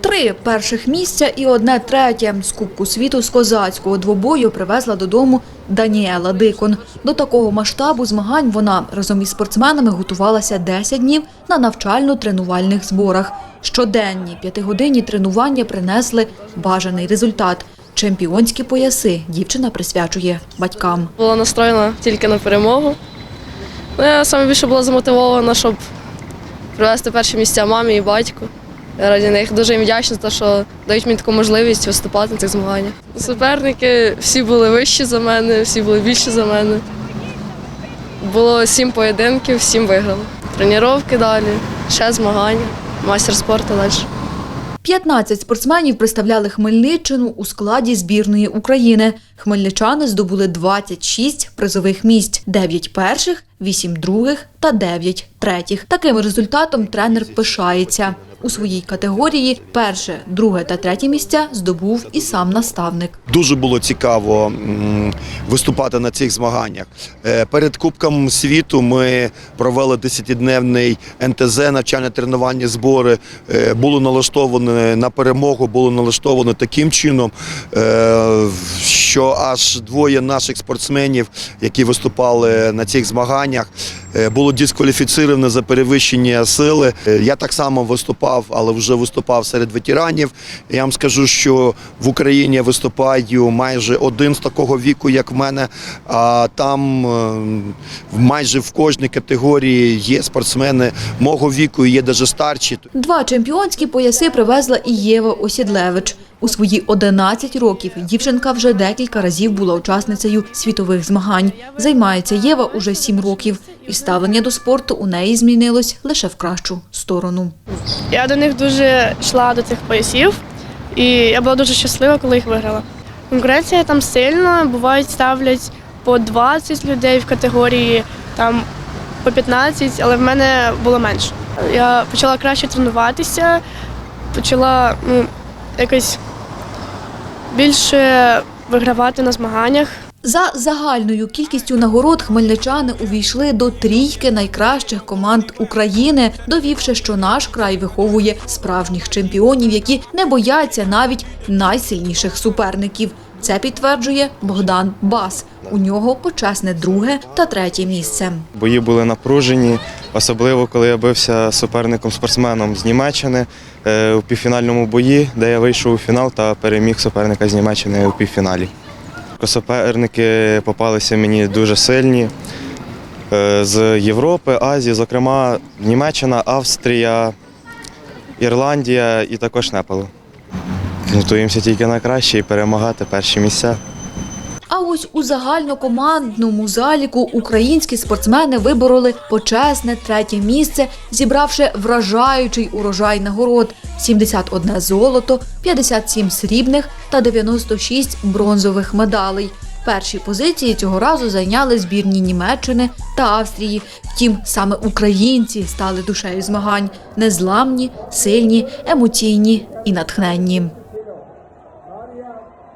Три перших місця і одне третє з Кубку світу з козацького двобою привезла додому Даніела Дикон. До такого масштабу змагань вона разом із спортсменами готувалася 10 днів на навчально-тренувальних зборах. Щоденні п'ятигодинні тренування принесли бажаний результат. Чемпіонські пояси дівчина присвячує батькам. Була настроєна тільки на перемогу. Ну, я саме більше була замотивована, щоб привезти перші місця мамі і батьку. Я раді них дуже їм вдячна за те, що дають мені таку можливість виступати на цих змаганнях. Суперники всі були вищі за мене, всі були більші за мене. Було сім поєдинків, сім виграли. Тренування далі, ще змагання, майстер спорту далі. 15 спортсменів представляли Хмельниччину у складі збірної України. Хмельничани здобули 26 призових місць, 9 перших, 8 других та 9 третіх. Таким результатом тренер пишається. У своїй категорії перше, друге та третє місця здобув і сам наставник. Дуже було цікаво виступати на цих змаганнях. Е, Перед Кубком світу ми провели 10-дневний НТЗ, навчально-тренувальні збори. Е, Було налаштоване на перемогу, було налаштовано таким чином, е, що аж двоє наших спортсменів, які виступали на цих змаганнях, е, було дискваліфіцировано за перевищення сили. Е, Я так само виступав, але вже виступав серед ветеранів. Я вам скажу, що в Україні я виступаю майже один з такого віку, як в мене. А там е, майже в кожній категорії є спортсмени мого віку, є навіть старші. Два чемпіонські пояси привезла і Єва Осідлевич. У свої 11 років дівчинка вже декілька разів була учасницею світових змагань. Займається Єва уже 7 років, і ставлення до спорту у неї змінилось лише в кращу сторону. Я до них дуже йшла до цих поясів, і я була дуже щаслива, коли їх виграла. Конкуренція там сильна, бувають ставлять по 20 людей в категорії, там по 15, але в мене було менше. Я почала краще тренуватися, почала ну, якось більше вигравати на змаганнях. За загальною кількістю нагород хмельничани увійшли до трійки найкращих команд України, довівши, що наш край виховує справжніх чемпіонів, які не бояться навіть найсильніших суперників. Це підтверджує Богдан Бас. У нього почесне друге та третє місце. Бої були напружені, особливо коли я бився суперником-спортсменом з Німеччини е, у півфінальному бої, де я вийшов у фінал та переміг суперника з Німеччини у півфіналі. Суперники попалися мені дуже сильні е, з Європи, Азії, зокрема Німеччина, Австрія, Ірландія і також Непал. Готуємося тільки на краще і перемагати перші місця. А ось у загальнокомандному заліку українські спортсмени вибороли почесне третє місце, зібравши вражаючий урожай нагород: 71 золото, 57 срібних та 96 бронзових медалей. Перші позиції цього разу зайняли збірні Німеччини та Австрії. Втім, саме українці стали душею змагань незламні, сильні, емоційні і натхненні.